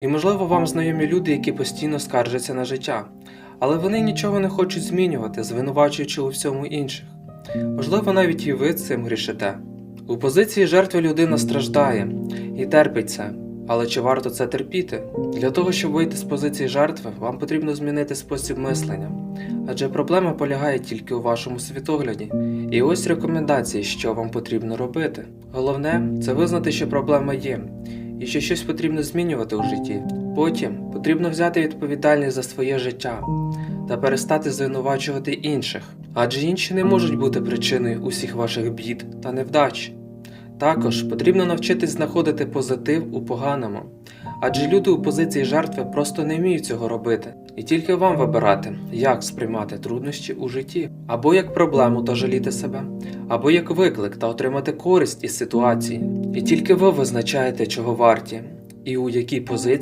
І можливо вам знайомі люди, які постійно скаржаться на життя, але вони нічого не хочуть змінювати, звинувачуючи у всьому інших. Можливо, навіть і ви цим грішите. У позиції жертви людина страждає і терпить це. Але чи варто це терпіти? Для того, щоб вийти з позиції жертви, вам потрібно змінити спосіб мислення. Адже проблема полягає тільки у вашому світогляді. І ось рекомендації, що вам потрібно робити. Головне це визнати, що проблема є, і що щось потрібно змінювати у житті. Потім потрібно взяти відповідальність за своє життя та перестати звинувачувати інших, адже інші не можуть бути причиною усіх ваших бід та невдач. Також потрібно навчитись знаходити позитив у поганому, адже люди у позиції жертви просто не вміють цього робити, і тільки вам вибирати, як сприймати труднощі у житті, або як проблему та жаліти себе, або як виклик та отримати користь із ситуації. І тільки ви визначаєте, чого варті, і у якій позиції